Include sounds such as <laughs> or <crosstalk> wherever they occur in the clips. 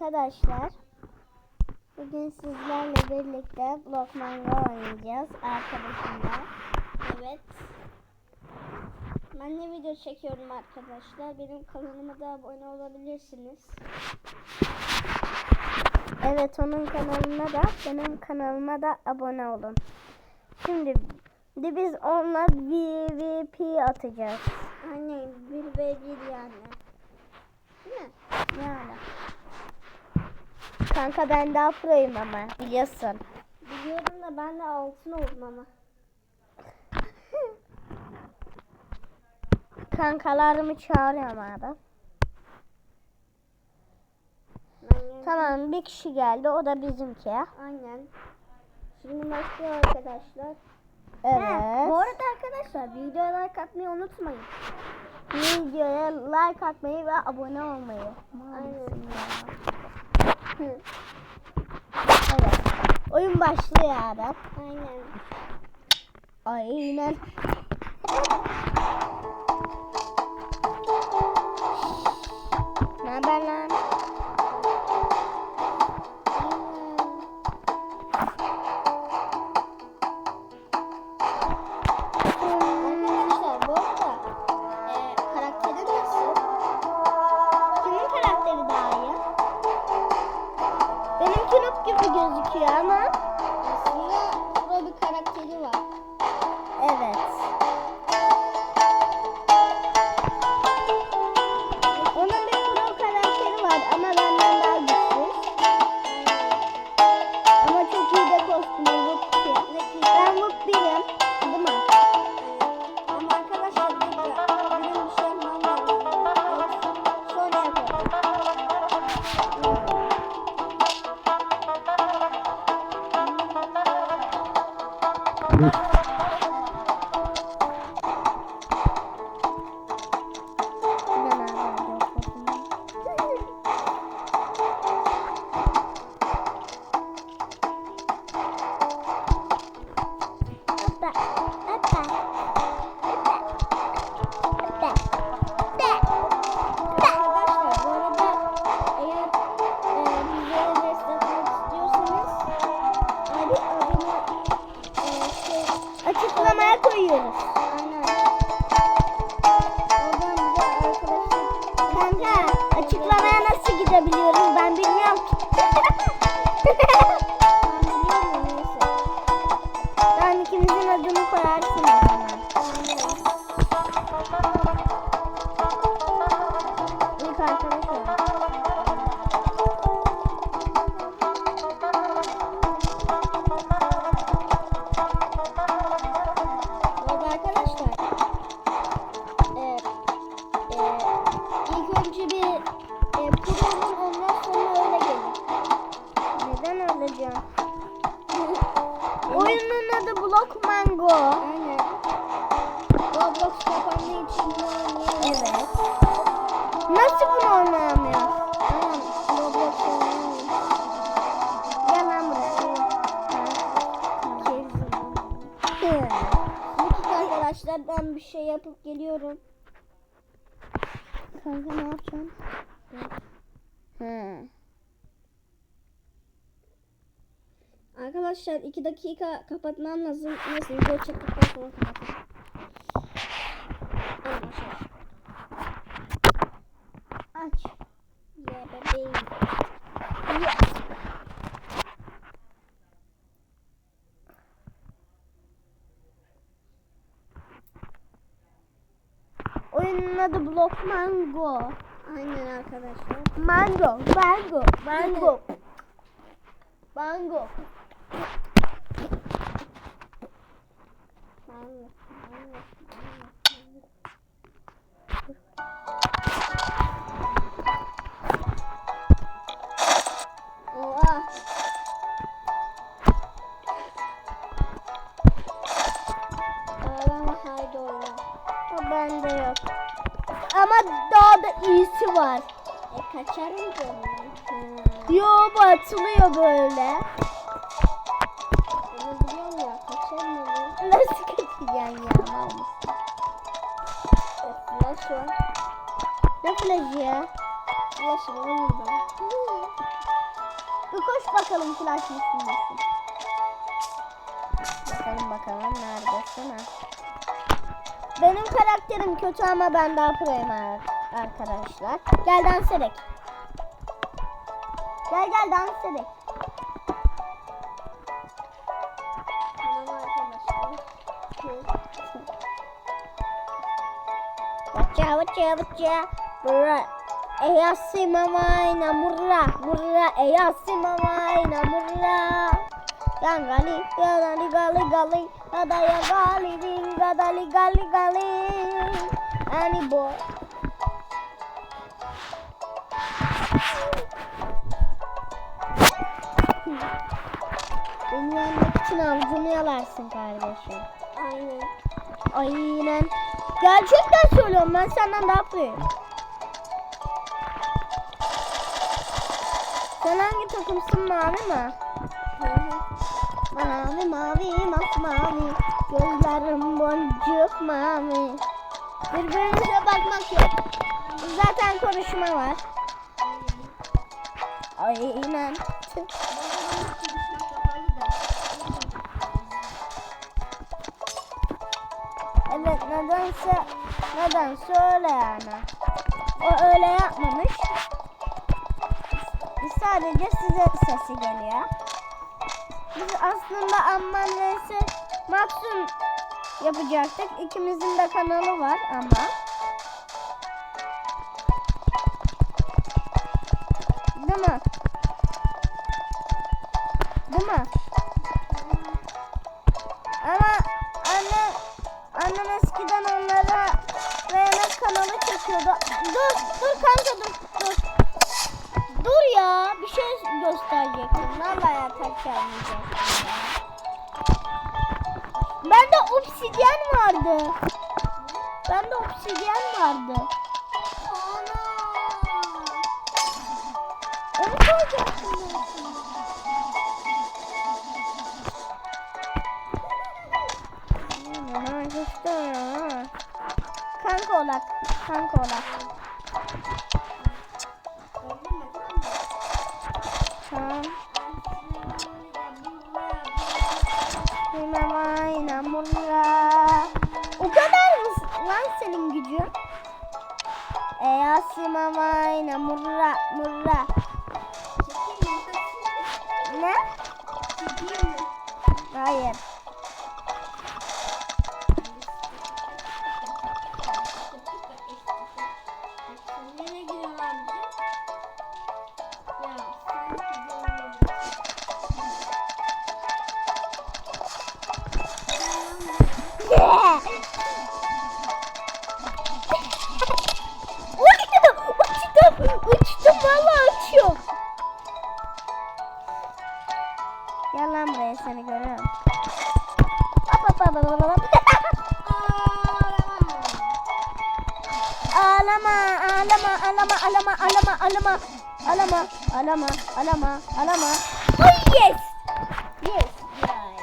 Arkadaşlar bugün sizlerle birlikte Block Mango oynayacağız arkadaşımla. Evet. Ben de video çekiyorum arkadaşlar. Benim kanalıma da abone olabilirsiniz. Evet onun kanalına da benim kanalıma da abone olun. Şimdi de biz onunla PvP atacağız. Ve bir yani. Değil mi? Yani. Kanka ben daha proyum ama biliyorsun. Biliyorum da ben de altın oldum ama. Kankalarımı çağırıyorum abi. Tamam bir kişi geldi o da bizimki. Aynen. Şimdi başlıyor arkadaşlar. Evet. bu arada arkadaşlar videoya like atmayı unutmayın. Videoya like atmayı ve abone olmayı. Aynen. Evet. Oyun başlıyor abi. Aynen. Aynen. Ne haber lan? Gözüküyor ama aslında pro bir karakteri var. Açıklamaya nasıl bir şey yapıp geliyorum. Kanka ne yapacaksın? He. Arkadaşlar iki dakika kapatmam lazım. Neyse video çektikten sonra kapatayım. Oyunun adı Block Mango. Aynen arkadaşlar. Mango, mango, mango. Mango. Mango. O bende yok. Ama daha da iyisi var. E kaçarım ondan. Yo bu açılıyor böyle. Onu biliyorum ya kaçarım onu. Nasıl kaçacaksın ya mal mısın? Flash var. Ne flash'ı ya? Flash'ı var burada. Bir koş bakalım flash üstündesin. Bakalım bakalım neredesin ha. Benim karakterim kötü ama ben daha proyum ar- arkadaşlar. Gel dans edek. Gel gel dans edek. Vacca vacca vacca. Bura. Eyasi mamayna murra murra eyasi mamayna murra. Yan gali ya gali gali gali ya da ya gali ding gali gali gali. Ani boy. Beni yenmek için avucunu yalarsın kardeşim. Aynen. Aynen. Gerçekten söylüyorum ben senden daha büyüğüm. Sen hangi takımsın mavi mi? Mavi mavi masmavi. Gözlerim boncuk mavi. Birbirimize bakmak yok. Zaten konuşma var. Aynen. Evet nedense Nedense öyle yani. O öyle yapmamış. Sadece size sesi geliyor biz aslında Amman vs Maxum yapacaktık. İkimizin de kanalı var ama. Değil mi? Yakından bayağı taş gelmeyecek. Bende obsidyen vardı. Bende obsidyen vardı. Onu koyacaksın. Kanka olak. Kanka olak. Yasimama ayna murra murra. Ağlama, ağlama, ağlama. Oh yes! Yes, right.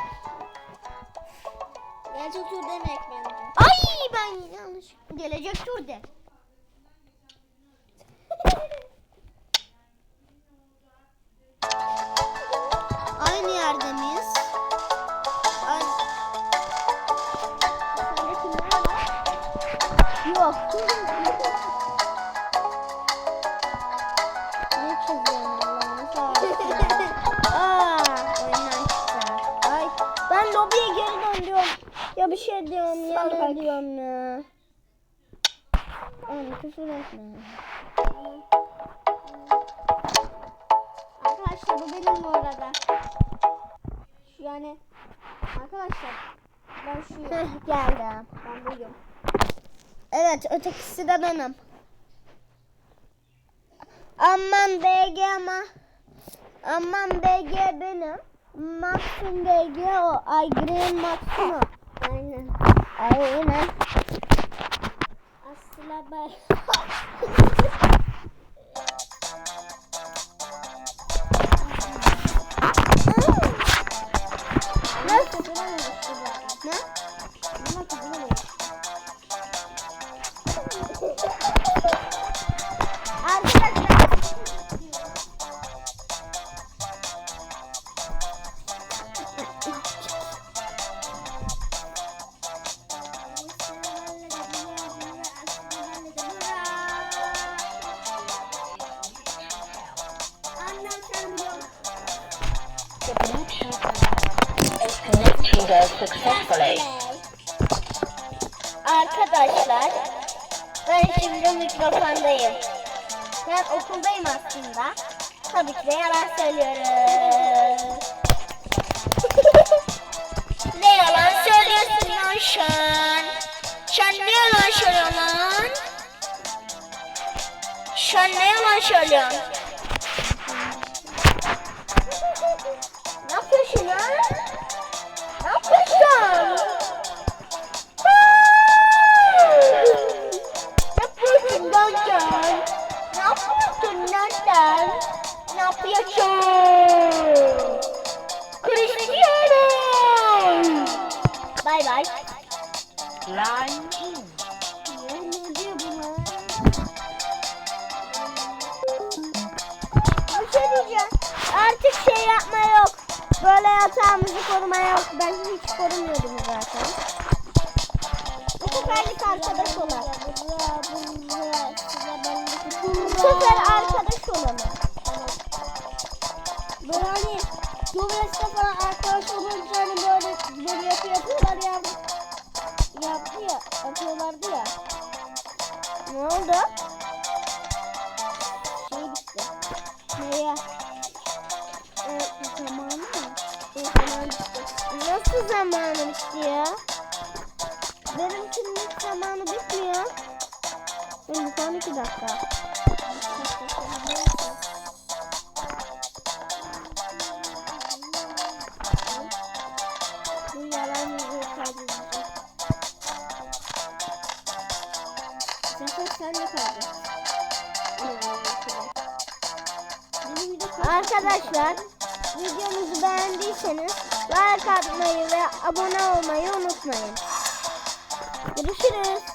Gelecek tur demek bence. Ay ben yanlış. Gelecek tur de. Aynı yerde miyiz? Ay. Sende kimler var? Yok. Bir şey diyorum ya ne diyorum ya. Anne küfür etme. Arkadaşlar bu benim bu arada. Şu yani arkadaşlar ben. Heh, geldim. ben buyum. Evet ötekisi de benim. Aman BG ama. Aman BG benim. Maxim BG o. Ay Green Maxim o. Aynen. Aynen. Asla ben. <laughs> Arkadaşlar ben şimdi mikrofondayım. Ben okuldayım aslında. Tabii ki de yalan söylüyorum. ne yalan söylüyorsun lan sen? Sen ne yalan söylüyorsun lan? Sen ne yalan söylüyorsun? Şey yapma yok. Böyle yatağımızı koruma yok. Ben hiç korumuyordum zaten. Bu seferlik arkadaş olalım. Bu sefer arkadaş olalım. Böyle hani Dolayısıyla falan arkadaş olunca hani böyle böyle yapı yapıyorlar ya. Yaptı ya. Yapıyorlardı ya. Ne oldu? Nasıl zamanı bitti ya? Benimkinin hiç zamanı bitmiyor. Benim son iki dakika. Benim kaç- Arkadaşlar videomuzu beğendiyseniz like atmayı ve abone olmayı unutmayın. Görüşürüz.